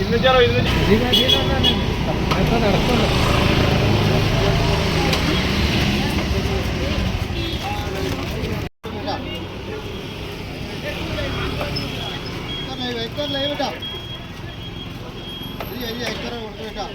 ഇരുന്നൂറ്ററുപത് ഇരുന്നൂറ്റി. എത്ര നടക്കുന്നുണ്ട്? ലൈവ് ഇട്ടാ. ഈ അരി അയക്കറ കൊടുത്തു കേട്ടാ.